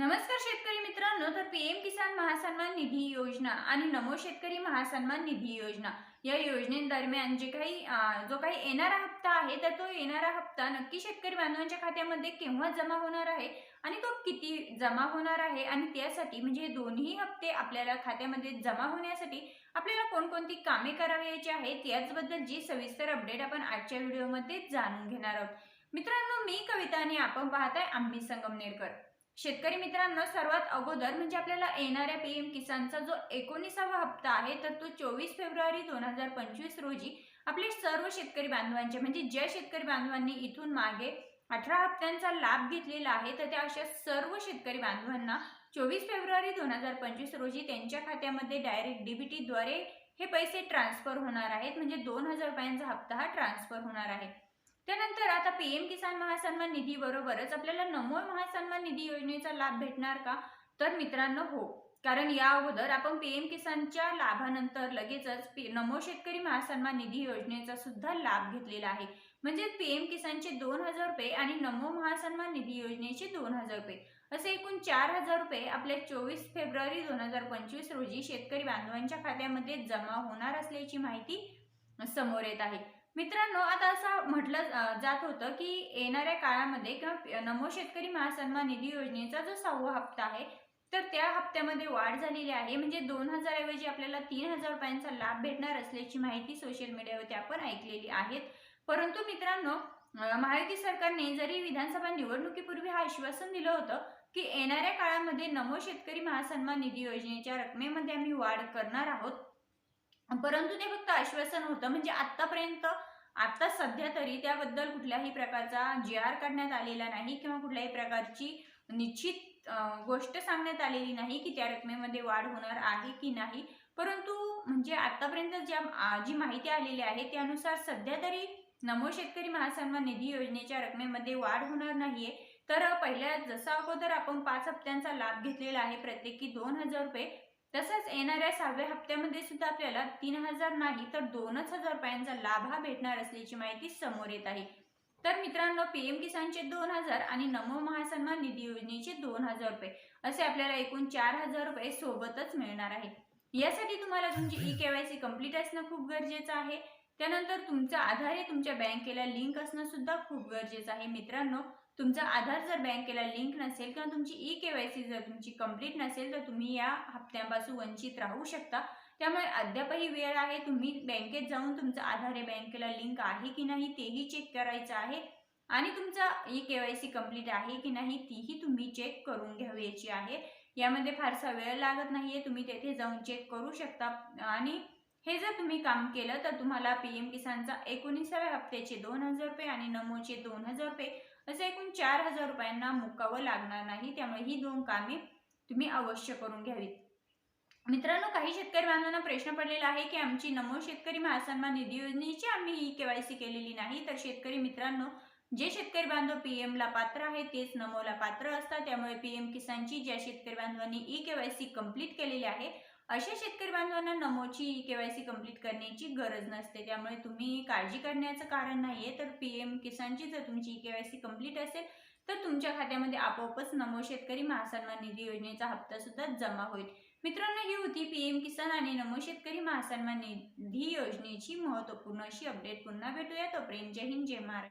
नमस्कार शेतकरी मित्रांनो तर पीएम किसान महासन्मान निधी योजना आणि नमो शेतकरी महासन्मान निधी योजना या योजनेदरम्यान जे काही जो काही येणारा हप्ता आहे तर तो येणारा हप्ता नक्की शेतकरी बांधवांच्या खात्यामध्ये केव्हा जमा होणार आहे आणि तो किती जमा होणार आहे आणि त्यासाठी म्हणजे दोन्ही हप्ते आपल्याला खात्यामध्ये जमा होण्यासाठी आपल्याला कोणकोणती कामे करावयाची आहेत याचबद्दल जी सविस्तर अपडेट आपण आजच्या व्हिडिओमध्ये जाणून घेणार आहोत. मित्रांनो मी कविता आणि आपण पाहताय आम्ही संगमनेरकर. शेतकरी मित्रांनो सर्वात अगोदर म्हणजे आपल्याला येणाऱ्या पीएम किसानचा जो एकोणीसावा हप्ता आहे तर तो चोवीस फेब्रुवारी दोन हजार पंचवीस रोजी आपले सर्व शेतकरी बांधवांचे म्हणजे ज्या शेतकरी बांधवांनी इथून मागे अठरा हप्त्यांचा लाभ घेतलेला आहे तर त्या अशा सर्व शेतकरी बांधवांना चोवीस फेब्रुवारी दोन हजार पंचवीस रोजी त्यांच्या खात्यामध्ये डायरेक्ट डीबीटीद्वारे हे पैसे ट्रान्सफर होणार आहेत. म्हणजे दोन हजार रुपयांचा हप्ता हा ट्रान्सफर होणार आहे. त्यानंतर आता पीएम किसान महासन्मान निधी बरोबरच आपल्याला नमो महासन्मान निधी योजनेचा लाभ भेटणार का? तर मित्रांनो हो. कारण या अगोदर आपण पीएम किसानच्या लाभानंतर लगेचच नमो शेतकरी महासन्मान निधी योजनेचा सुद्धा लाभ घेतलेला आहे. म्हणजे पीएम किसानचे दोन हजार रुपये आणि नमो महासन्मान निधी योजनेचे दोन हजार रुपये. असे एकूण चार हजार रुपये आपल्या चोवीस फेब्रुवारी दोन हजार पंचवीस रोजी शेतकरी बांधवांच्या खात्यामध्ये जमा होणार असल्याची माहिती समोर येत आहे. मित्रांनो आता असं म्हटलं जात होतं की येणाऱ्या काळामध्ये किंवा नमो शेतकरी महासन्मान निधी योजनेचा जो सहावा हप्ता आहे तर त्या हप्त्यामध्ये वाढ झालेली आहे. म्हणजे दोन हजारऐवजी आपल्याला तीन हजार रुपयांचा लाभ भेटणार असल्याची माहिती सोशल मीडियावरती आपण ऐकलेली आहेत. परंतु मित्रांनो महायुती सरकारने जरी विधानसभा निवडणुकीपूर्वी हा आश्वासन दिलं होतं की येणाऱ्या काळामध्ये नमो शेतकरी महासन्मान निधी योजनेच्या रकमेमध्ये आम्ही वाढ करणार आहोत परंतु ते फक्त आश्वासन होतं. म्हणजे आतापर्यंत आता सध्या तरी त्याबद्दल कुठल्याही प्रकारचा जी आर काढण्यात आलेला नाही किंवा कुठल्याही प्रकारची निश्चित गोष्ट सांगण्यात आलेली नाही की त्या रकमेमध्ये वाढ होणार आहे की नाही. परंतु म्हणजे आतापर्यंत ज्या जी माहिती आलेली आहे त्यानुसार सध्या तरी नमो शेतकरी महासन्मान निधी योजनेच्या रकमेमध्ये वाढ होणार नाहीये. तर पहिल्या जसा अगोदर आपण पाच हप्त्यांचा लाभ घेतलेला आहे प्रत्येकी दोन हजार रुपये तसंच येणाऱ्या सहाव्या हप्त्यामध्ये सुद्धा आपल्याला तीन हजार नाही तर दोनच हजार रुपयांचा लाभ हा भेटणार असल्याची माहिती समोर येत आहे. तर मित्रांनो पीएम किसानचे दोन हजार आणि नमो महासन्मान निधी योजनेचे दोन हजार रुपये असे आपल्याला एकूण चार हजार रुपये सोबतच मिळणार आहे यासाठी तुम्हाला तुमची ई केवायसी कंप्लीट असणं खूप गरजेचं आहे. त्यानंतर तुमचा आधार हे तुमच्या बँकेला लिंक असणं सुद्धा खूप गरजेचं आहे मित्रांनो. तुमचा आधार जर बँकेला लिंक नसेल किंवा तुमची ई केवायसी जर तुमची कंप्लीट नसेल तर तुम्ही या हप्त्यांपासून वंचित राहू शकता. त्यामुळे अद्यापही वेळ आहे तुम्ही बँकेत जाऊन तुमचं आधार हे बँकेला लिंक आहे की नाही तेही चेक करायचं आहे. आणि तुमचा ई केवायसी कंप्लीट आहे की नाही तीही तुम्ही चेक करून घ्यावयाची आहे. यामध्ये फारसा वेळ लागत नाहीये तुम्ही तेथे जाऊन चेक करू शकता. आणि हे जर तुम्ही काम केलं तर तुम्हाला पीएम किसानचा एकोणीसाव्या हप्त्याचे दोन हजार रुपये आणि नमोचे दोन हजार रुपये असे एकूण चार हजार रुपयांना मुकावं लागणार नाही. त्यामुळे ही दोन कामे तुम्ही अवश्य करून घ्यावीत. मित्रांनो काही शेतकरी बांधवांना प्रश्न पडलेला आहे की आमची नमो शेतकरी महासन्मान निधी योजनेची आम्ही ई केवायसी केलेली नाही. तर शेतकरी मित्रांनो जे शेतकरी बांधव पीएम ला पात्र आहे तेच नमोला पात्र असतात. त्यामुळे पीएम किसानची ज्या शेतकरी बांधवांनी ई केवायसी कंप्लीट केलेली आहे अशा शेतकरी बांधवांना नमोची ई केवायसी कंप्लीट करण्याची गरज नसते. त्यामुळे तुम्ही काळजी करण्याचं कारण नाहीये. तर पीएम किसानची जर तुमची ई केवायसी कंप्लीट असेल तर तुमच्या खात्यामध्ये आपोआपच नमो शेतकरी महासन्मान निधी योजनेचा हप्ता सुद्धा जमा होईल. मित्रांनो ही होती पीएम किसान आणि नमो शेतकरी महासन्मान निधी योजनेची महत्त्वपूर्ण अशी अपडेट पुन्हा भेटूया. तोपर्यंत जय हिंद जय महाराष्ट्र.